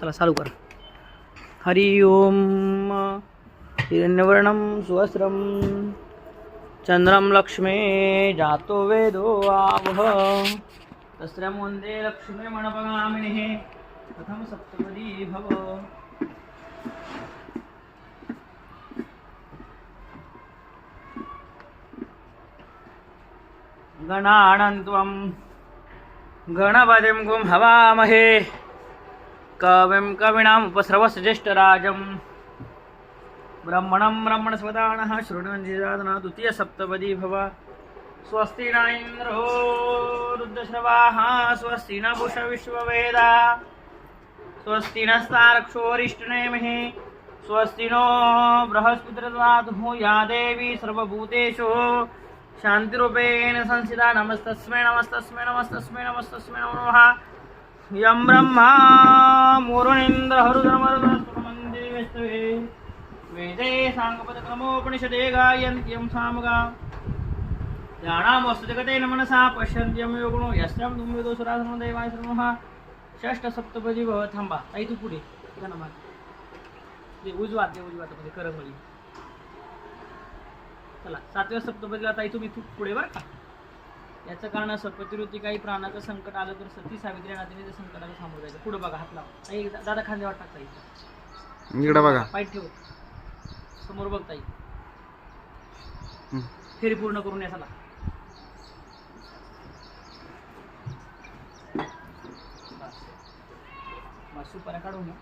चला चालू कर. हरि ओम हिरण्यवर्णम सुवस्त्रं चंद्रम लक्ष्मे जातो वेदो आवह. तस्रं लक्ष्मी लक्ष्मे मणपगामिनिः कथं सप्तपदी भव. गणानन्त्वं गणपतिं गुं हवामहे. कविं कविणाम् उपस्रवस्य ब्रह्मणं ब्रह्मणस्वदानः शृण्वन्जिदादना द्वितीयसप्तपदी भव स्वस्ति न इन्द्रो रुद्रश्रवाः स्वस्ति न भूषविश्ववेदा स्वस्ति नस्तारक्षोरिष्टनेमिः स्वस्ति नो बृहस्पतिर्दधातुः या देवी सर्वभूतेषु। शान्तिरूपेण संस्थिता नमस्तस्मै नमस्तस्मै नमस्तस्मै नमस्तस्मै नमो नमः। यं ब्रह्मा मुरुणीन्द्रहरुधर्मरुद्रमन्दिरे वेदे साङ्गपदक्रमोपनिषदे गायन्त्यं सामगा। ध्यानां वस्तुजगतेन मनसा पश्यन्त्यं योगुणो यस्यं दुर्विदोषराधनो देवाय श्रमः षष्टसप्तपदी भव थांबा ताई तू पुढे गणमान ते उजवा ते उजवा मध्ये करंगळी चला सातव्या सप्तपदीला ताई तुम्ही तू पुढे बरं का. याचं कारण असं प्रतिवृत्ती काही प्राणाचं संकट आलं तर सती सावित्री नातीने त्या संकटाला सामोरं जायचं. पुढे बघा हात लावा. ताई दा- दादा खांद्यावर टाकता येईल इकडे? बघा. पाय ठेव. समोर बघता येईल हं. फेरी पूर्ण करून या चला. बस. बस सुपाऱ्या काढून घ्या.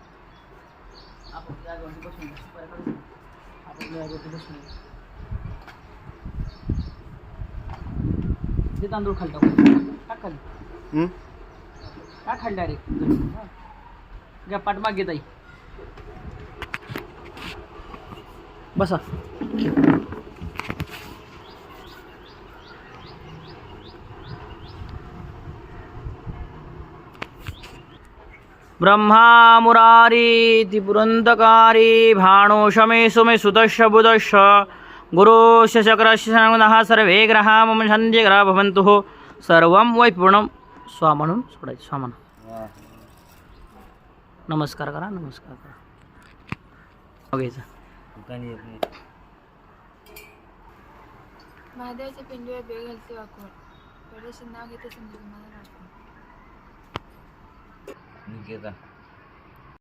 आपण जागेवरती बसून सुपाऱ्या काढून आपण जागेवरती बसून ते तांदूळ खाली टाकू टाक खाली हं? खाली डायरेक्ट घ्या घेता येईल बसा. ब्रह्मा मुरारी पुरंदकारी भाणो शमे सुमे सुदश बुदश गुरुश्च चक्रश्च सनगुणः सर्वे ग्रहा मम सन्ध्ये ग्रह भवन्तु। सर्वं वै पूर्णं स्वा म्हणून सोडायचं स्वा म्हणा नमस्कार करा। नमस्कार करा बघायचं महादेवाच्या पिंडीवर बेग घालते वाकून पेढ्याचे नाव घेते समजा तुम्हाला राखून निकेता